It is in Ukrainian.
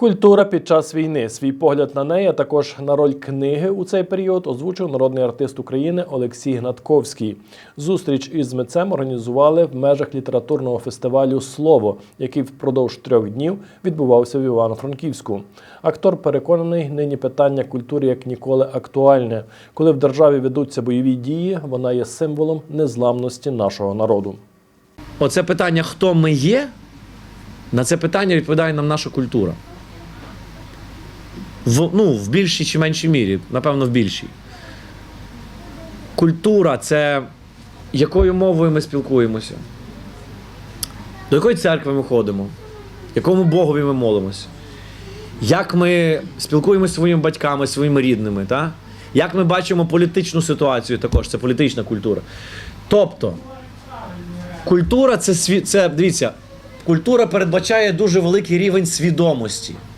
Культура під час війни. Свій погляд на неї, а також на роль книги у цей період озвучив народний артист України Олексій Гнатковський. Зустріч із митцем організували в межах літературного фестивалю Слово, який впродовж трьох днів відбувався в Івано-Франківську. Актор переконаний, нині питання культури як ніколи актуальне. Коли в державі ведуться бойові дії, вона є символом незламності нашого народу. Оце питання, хто ми є, на це питання відповідає нам наша культура. В, ну, в більшій чи меншій мірі, напевно, в більшій. Культура це якою мовою ми спілкуємося, до якої церкви ми ходимо, якому Богові ми молимося, як ми спілкуємося своїми батьками, своїми рідними, та? як ми бачимо політичну ситуацію також, це політична культура. Тобто, Культура це це дивіться, культура передбачає дуже великий рівень свідомості.